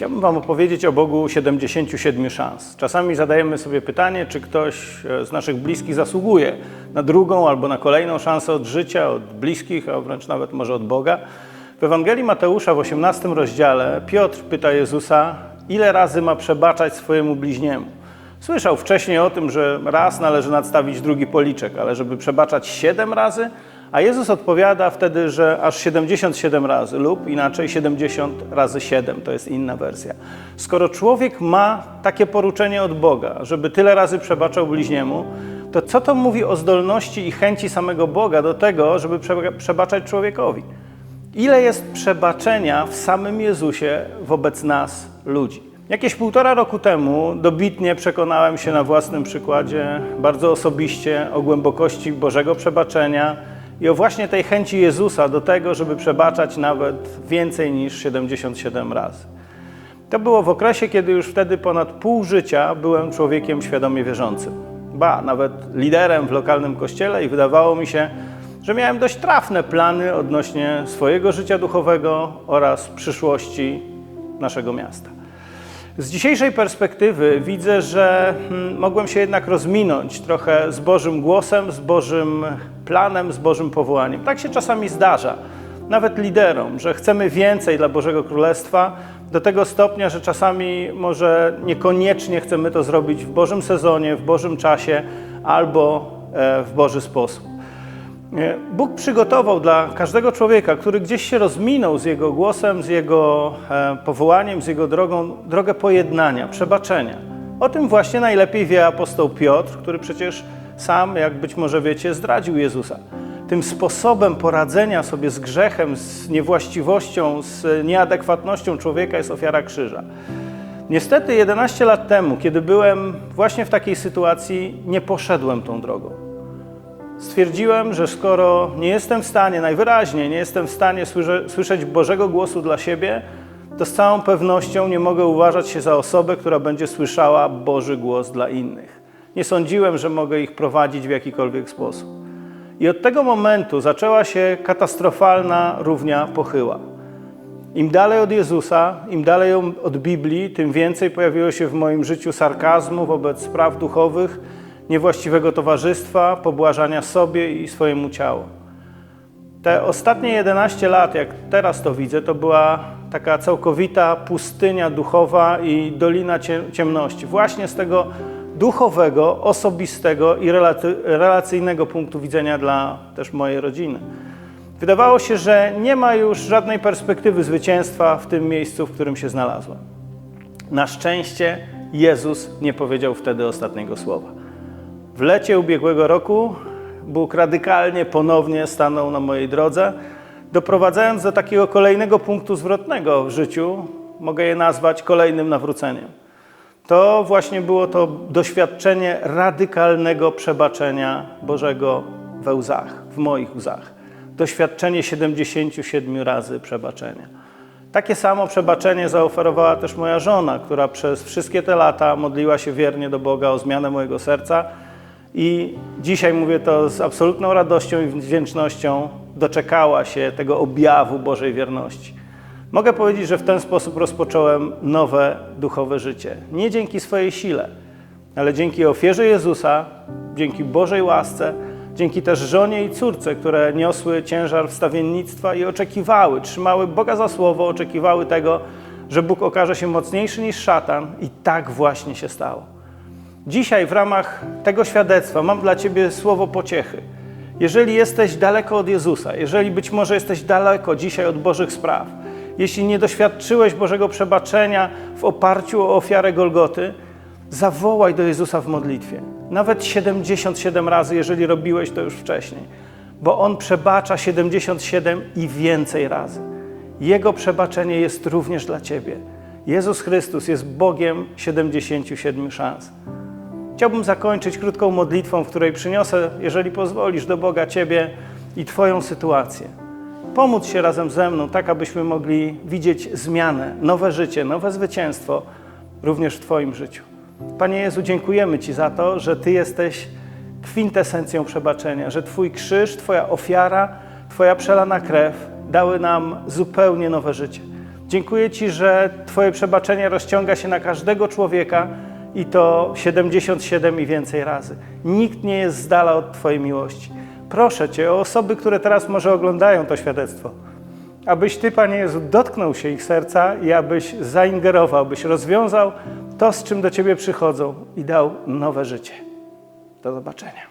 Chciałbym Wam opowiedzieć o Bogu 77 szans. Czasami zadajemy sobie pytanie, czy ktoś e, z naszych bliskich zasługuje na drugą albo na kolejną szansę od życia, od bliskich, a wręcz nawet może od Boga. W Ewangelii Mateusza w 18 rozdziale Piotr pyta Jezusa, ile razy ma przebaczać swojemu bliźniemu. Słyszał wcześniej o tym, że raz należy nadstawić drugi policzek, ale żeby przebaczać siedem razy, a Jezus odpowiada wtedy, że aż 77 razy lub inaczej 70 razy 7, to jest inna wersja. Skoro człowiek ma takie poruczenie od Boga, żeby tyle razy przebaczał bliźniemu, to co to mówi o zdolności i chęci samego Boga do tego, żeby prze- przebaczać człowiekowi? Ile jest przebaczenia w samym Jezusie wobec nas, ludzi? Jakieś półtora roku temu dobitnie przekonałem się na własnym przykładzie, bardzo osobiście, o głębokości Bożego przebaczenia i o właśnie tej chęci Jezusa do tego, żeby przebaczać nawet więcej niż 77 razy. To było w okresie, kiedy już wtedy ponad pół życia byłem człowiekiem świadomie wierzącym. Ba, nawet liderem w lokalnym kościele i wydawało mi się, że miałem dość trafne plany odnośnie swojego życia duchowego oraz przyszłości naszego miasta. Z dzisiejszej perspektywy widzę, że hmm, mogłem się jednak rozminąć trochę z Bożym głosem, z Bożym planem, z Bożym powołaniem. Tak się czasami zdarza, nawet liderom, że chcemy więcej dla Bożego Królestwa, do tego stopnia, że czasami może niekoniecznie chcemy to zrobić w Bożym sezonie, w Bożym czasie albo e, w Boży sposób. Bóg przygotował dla każdego człowieka, który gdzieś się rozminął z Jego głosem, z Jego e, powołaniem, z Jego drogą, drogę pojednania, przebaczenia. O tym właśnie najlepiej wie apostoł Piotr, który przecież sam, jak być może wiecie, zdradził Jezusa. Tym sposobem poradzenia sobie z grzechem, z niewłaściwością, z nieadekwatnością człowieka jest ofiara krzyża. Niestety 11 lat temu, kiedy byłem właśnie w takiej sytuacji, nie poszedłem tą drogą. Stwierdziłem, że skoro nie jestem w stanie, najwyraźniej nie jestem w stanie słysze, słyszeć Bożego głosu dla siebie, to z całą pewnością nie mogę uważać się za osobę, która będzie słyszała Boży głos dla innych. Nie sądziłem, że mogę ich prowadzić w jakikolwiek sposób. I od tego momentu zaczęła się katastrofalna równia pochyła. Im dalej od Jezusa, im dalej od Biblii, tym więcej pojawiło się w moim życiu sarkazmu wobec spraw duchowych, niewłaściwego towarzystwa, pobłażania sobie i swojemu ciału. Te ostatnie 11 lat, jak teraz to widzę, to była taka całkowita pustynia duchowa i dolina cie- ciemności. Właśnie z tego duchowego, osobistego i relacyjnego punktu widzenia dla też mojej rodziny. Wydawało się, że nie ma już żadnej perspektywy zwycięstwa w tym miejscu, w którym się znalazłem. Na szczęście Jezus nie powiedział wtedy ostatniego słowa. W lecie ubiegłego roku Bóg radykalnie ponownie stanął na mojej drodze, doprowadzając do takiego kolejnego punktu zwrotnego w życiu, mogę je nazwać kolejnym nawróceniem. To właśnie było to doświadczenie radykalnego przebaczenia Bożego we łzach, w moich łzach. Doświadczenie 77 razy przebaczenia. Takie samo przebaczenie zaoferowała też moja żona, która przez wszystkie te lata modliła się wiernie do Boga o zmianę mojego serca. I dzisiaj mówię to z absolutną radością i wdzięcznością, doczekała się tego objawu Bożej wierności. Mogę powiedzieć, że w ten sposób rozpocząłem nowe duchowe życie. Nie dzięki swojej sile, ale dzięki ofierze Jezusa, dzięki Bożej łasce, dzięki też żonie i córce, które niosły ciężar wstawiennictwa i oczekiwały, trzymały Boga za słowo, oczekiwały tego, że Bóg okaże się mocniejszy niż szatan i tak właśnie się stało. Dzisiaj w ramach tego świadectwa mam dla Ciebie słowo pociechy. Jeżeli jesteś daleko od Jezusa, jeżeli być może jesteś daleko dzisiaj od Bożych spraw, jeśli nie doświadczyłeś Bożego przebaczenia w oparciu o ofiarę Golgoty, zawołaj do Jezusa w modlitwie. Nawet 77 razy, jeżeli robiłeś to już wcześniej, bo On przebacza 77 i więcej razy. Jego przebaczenie jest również dla Ciebie. Jezus Chrystus jest Bogiem 77 szans. Chciałbym zakończyć krótką modlitwą, w której przyniosę, jeżeli pozwolisz, do Boga Ciebie i Twoją sytuację. Pomóc się razem ze mną, tak abyśmy mogli widzieć zmianę, nowe życie, nowe zwycięstwo również w Twoim życiu. Panie Jezu, dziękujemy Ci za to, że Ty jesteś kwintesencją przebaczenia, że Twój krzyż, Twoja ofiara, Twoja przelana krew dały nam zupełnie nowe życie. Dziękuję Ci, że Twoje przebaczenie rozciąga się na każdego człowieka i to 77 i więcej razy. Nikt nie jest z dala od Twojej miłości. Proszę Cię o osoby, które teraz może oglądają to świadectwo, abyś Ty, Panie Jezu, dotknął się ich serca i abyś zaingerował, byś rozwiązał to, z czym do Ciebie przychodzą i dał nowe życie. Do zobaczenia.